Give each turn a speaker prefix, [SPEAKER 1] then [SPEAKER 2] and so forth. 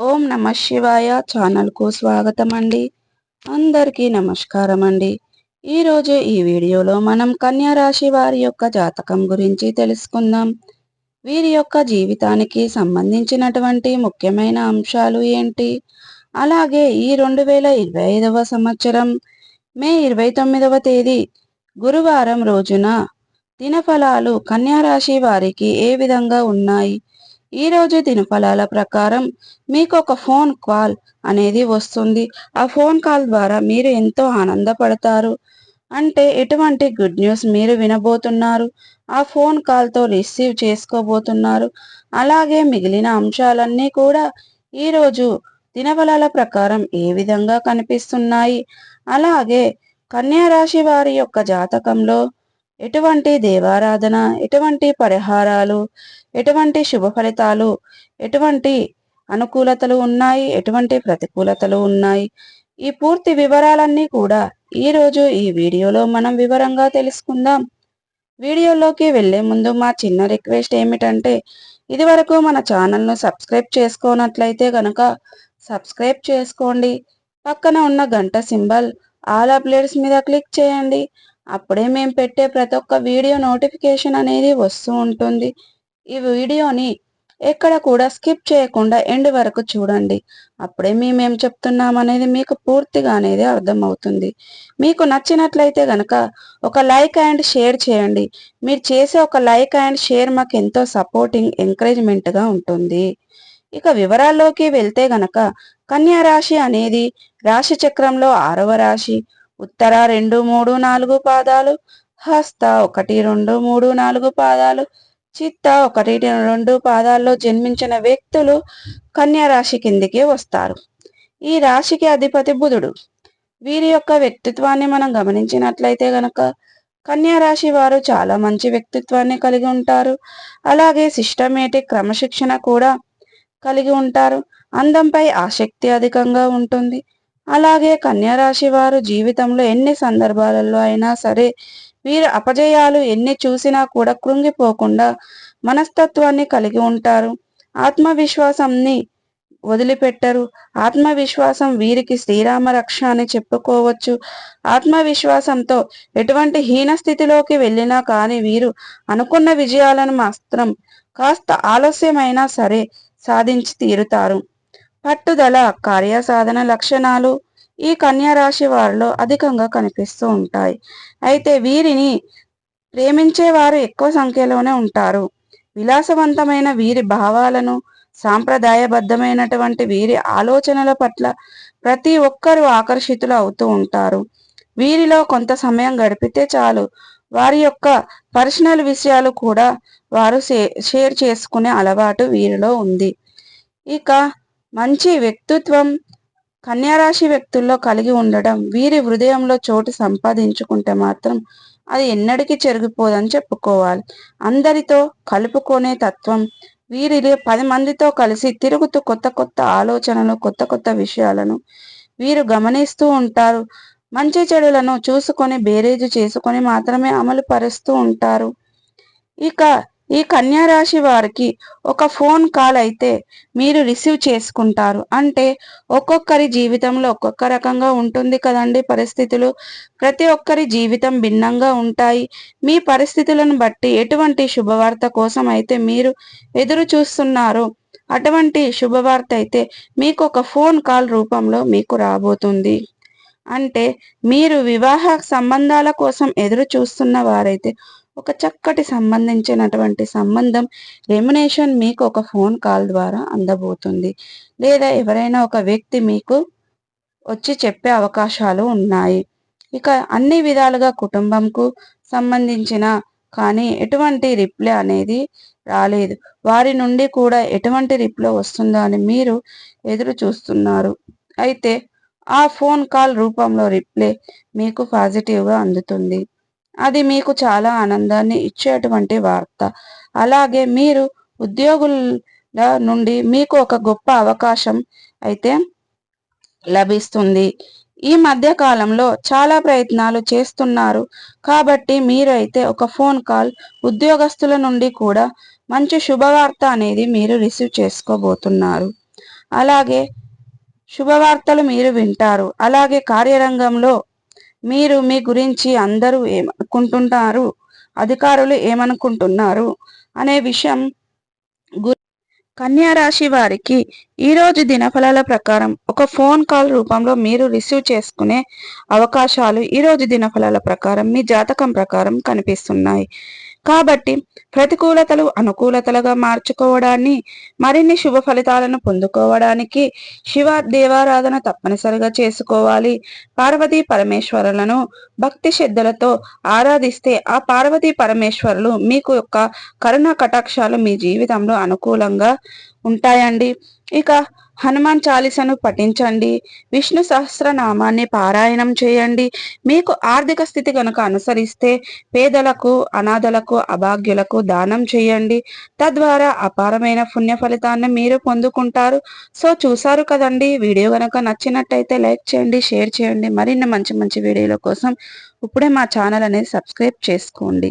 [SPEAKER 1] ఓం నమ శివాయ ఛానల్కు స్వాగతం అండి అందరికీ నమస్కారం అండి ఈరోజు ఈ వీడియోలో మనం కన్యా రాశి వారి యొక్క జాతకం గురించి తెలుసుకుందాం. వీరి యొక్క జీవితానికి సంబంధించినటువంటి ముఖ్యమైన అంశాలు ఏంటి? అలాగే ఈ రెండు వేల ఇరవై ఐదవ సంవత్సరం మే ఇరవై తొమ్మిదవ తేదీ గురువారం రోజున దినఫలాలు కన్యా రాశి వారికి ఏ విధంగా ఉన్నాయి? ఈరోజు దినఫలాల ప్రకారం మీకు ఒక ఫోన్ కాల్ అనేది వస్తుంది. ఆ ఫోన్ కాల్ ద్వారా మీరు ఎంతో ఆనందపడతారు. అంటే ఎటువంటి గుడ్ న్యూస్ మీరు వినబోతున్నారు. ఆ ఫోన్ కాల్తో రిసీవ్ చేసుకోబోతున్నారు. అలాగే మిగిలిన అంశాలన్నీ కూడా ఈరోజు దినఫలాల ప్రకారం ఏ విధంగా కనిపిస్తున్నాయి? అలాగే కన్యా రాశి వారి యొక్క జాతకంలో ఎటువంటి దేవారాధన ఎటువంటి పరిహారాలు ఎటువంటి శుభ ఫలితాలు ఎటువంటి అనుకూలతలు ఉన్నాయి ఎటువంటి ప్రతికూలతలు ఉన్నాయి? ఈ పూర్తి వివరాలన్నీ కూడా ఈరోజు ఈ వీడియోలో మనం వివరంగా తెలుసుకుందాం. వీడియోలోకి వెళ్ళే ముందు మా చిన్న రిక్వెస్ట్ ఏమిటంటే ఇదివరకు మన ఛానల్ను సబ్స్క్రైబ్ చేసుకోనట్లయితే గనక సబ్స్క్రైబ్ చేసుకోండి. పక్కన ఉన్న గంట సింబల్ ఆల్ అప్డేట్స్ మీద క్లిక్ చేయండి. అప్పుడే మేము పెట్టే ప్రతి ఒక్క వీడియో నోటిఫికేషన్ అనేది వస్తూ ఉంటుంది. ఈ వీడియోని ఎక్కడ కూడా స్కిప్ చేయకుండా ఎండ్ వరకు చూడండి. అప్పుడే మేమేం ఏం చెప్తున్నామనేది మీకు పూర్తిగా అనేది అర్థమవుతుంది. మీకు నచ్చినట్లయితే గనక ఒక లైక్ అండ్ షేర్ చేయండి. మీరు చేసే ఒక లైక్ అండ్ షేర్ మాకు ఎంతో సపోర్టింగ్ ఎంకరేజ్మెంట్గా ఉంటుంది. ఇక వివరాల్లోకి వెళ్తే గనక కన్యా రాశి అనేది రాశి చక్రంలో ఆరవ రాశి. ఉత్తర రెండు మూడు నాలుగు పాదాలు హస్త ఒకటి రెండు మూడు నాలుగు పాదాలు చిత్త ఒకటి రెండు పాదాల్లో జన్మించిన వ్యక్తులు కన్యా రాశి కిందికి వస్తారు. ఈ రాశికి అధిపతి బుధుడు. వీరి యొక్క వ్యక్తిత్వాన్ని మనం గమనించినట్లయితే గనక కన్యా రాశి వారు చాలా మంచి వ్యక్తిత్వాన్ని కలిగి ఉంటారు. అలాగే సిస్టమేటిక్ క్రమశిక్షణ కూడా కలిగి ఉంటారు. అందంపై ఆసక్తి అధికంగా ఉంటుంది. అలాగే కన్యారాశి వారు జీవితంలో ఎన్ని సందర్భాలలో అయినా సరే వీరు అపజయాలు ఎన్ని చూసినా కూడా కృంగిపోకుండా మనస్తత్వాన్ని కలిగి ఉంటారు. ఆత్మవిశ్వాసంని వదిలిపెట్టరు. ఆత్మవిశ్వాసం వీరికి శ్రీరామ రక్ష అని చెప్పుకోవచ్చు. ఆత్మవిశ్వాసంతో ఎటువంటి హీన స్థితిలోకి వెళ్ళినా కానీ వీరు అనుకున్న విజయాలను మాత్రం కాస్త ఆలస్యమైనా సరే సాధించి తీరుతారు. పట్టుదల కార్యసాధన లక్షణాలు ఈ కన్యా రాశి వారిలో అధికంగా కనిపిస్తూ ఉంటాయి. అయితే వీరిని ప్రేమించేవారు ఎక్కువ సంఖ్యలోనే ఉంటారు. విలాసవంతమైన వీరి భావాలను సాంప్రదాయబద్ధమైనటువంటి వీరి ఆలోచనల పట్ల ప్రతి ఒక్కరూ ఆకర్షితులు అవుతూ ఉంటారు. వీరిలో కొంత సమయం గడిపితే చాలు. వారి యొక్క పర్సనల్ విషయాలు కూడా వారు షేర్ చేసుకునే అలవాటు వీరిలో ఉంది. ఇక మంచి వ్యక్తిత్వం కన్యారాశి వ్యక్తుల్లో కలిగి ఉండడం వీరి హృదయంలో చోటు సంపాదించుకుంటే మాత్రం అది ఎన్నటికీ చెరిగిపోదని చెప్పుకోవాలి. అందరితో కలుపుకునే తత్వం వీరిలో పది మందితో కలిసి తిరుగుతూ కొత్త కొత్త ఆలోచనలు కొత్త కొత్త విషయాలను వీరు గమనిస్తూ ఉంటారు. మంచి చెడులను చూసుకొని బేరేజు చేసుకొని మాత్రమే అమలు పరుస్తూ ఉంటారు. ఇక ఈ కన్యారాశి వారికి ఒక ఫోన్ కాల్ అయితే మీరు రిసీవ్ చేసుకుంటారు. అంటే ఒక్కొక్కరి జీవితంలో ఒక్కొక్క రకంగా ఉంటుంది కదండి పరిస్థితులు. ప్రతి ఒక్కరి జీవితం భిన్నంగా ఉంటాయి. మీ పరిస్థితులను బట్టి ఎటువంటి శుభవార్త కోసం అయితే మీరు ఎదురు చూస్తున్నారో. అటువంటి శుభవార్త అయితే మీకు ఒక ఫోన్ కాల్ రూపంలో మీకు రాబోతుంది. అంటే మీరు వివాహ సంబంధాల కోసం ఎదురు చూస్తున్న వారైతే ఒక చక్కటి సంబంధించినటువంటి సంబంధం రెమ్యునేషన్ మీకు ఒక ఫోన్ కాల్ ద్వారా అందబోతుంది. లేదా ఎవరైనా ఒక వ్యక్తి మీకు వచ్చి చెప్పే అవకాశాలు ఉన్నాయి. ఇక అన్ని విధాలుగా కుటుంబంకు సంబంధించిన కానీ ఎటువంటి రిప్లై అనేది రాలేదు. వారి నుండి కూడా ఎటువంటి రిప్లై వస్తుందో అని మీరు ఎదురు చూస్తున్నారు. అయితే ఆ ఫోన్ కాల్ రూపంలో రిప్లై మీకు పాజిటివ్గా అందుతుంది. అది మీకు చాలా ఆనందాన్ని ఇచ్చేటువంటి వార్త. అలాగే మీరు ఉద్యోగుల నుండి మీకు ఒక గొప్ప అవకాశం అయితే లభిస్తుంది. ఈ మధ్య కాలంలో చాలా ప్రయత్నాలు చేస్తున్నారు. కాబట్టి మీరు అయితే ఒక ఫోన్ కాల్ ఉద్యోగస్తుల నుండి కూడా మంచి శుభవార్త అనేది మీరు రిసీవ్ చేసుకోబోతున్నారు. అలాగే శుభవార్తలు మీరు వింటారు. అలాగే కార్యరంగంలో మీరు మీ గురించి అందరూ అనుకుంటున్నారు అధికారులు ఏమనుకుంటున్నారు? అనే విషయం కన్యా రాశి వారికి ఈరోజు దినఫలాల ప్రకారం ఒక ఫోన్ కాల్ రూపంలో మీరు రిసీవ్ చేసుకునే అవకాశాలు ఈరోజు దినఫలాల ప్రకారం మీ జాతకం ప్రకారం కనిపిస్తున్నాయి. కాబట్టి ప్రతికూలతలు అనుకూలతలుగా మార్చుకోవడాన్ని మరిన్ని శుభ ఫలితాలను పొందుకోవడానికి శివ దేవారాధన తప్పనిసరిగా చేసుకోవాలి. పార్వతీ పరమేశ్వరులను భక్తి శ్రద్ధలతో ఆరాధిస్తే ఆ పార్వతీ పరమేశ్వరులు మీకు యొక్క కరుణ కటాక్షాలు మీ జీవితంలో అనుకూలంగా ఉంటాయండి. ఇక హనుమాన్ చాలీసను పఠించండి. విష్ణు సహస్రనామాన్ని పారాయణం చేయండి. మీకు ఆర్థిక స్థితి కనుక అనుసరిస్తే పేదలకు అనాథలకు అభాగ్యులకు దానం చేయండి. తద్వారా అపారమైన పుణ్య ఫలితాన్ని మీరు పొందుకుంటారు. సో చూసారు కదండి? వీడియో కనుక నచ్చినట్టయితే లైక్ చేయండి షేర్ చేయండి. మరిన్ని మంచి మంచి వీడియోల కోసం ఇప్పుడే మా ఛానల్ అనేది సబ్స్క్రైబ్ చేసుకోండి.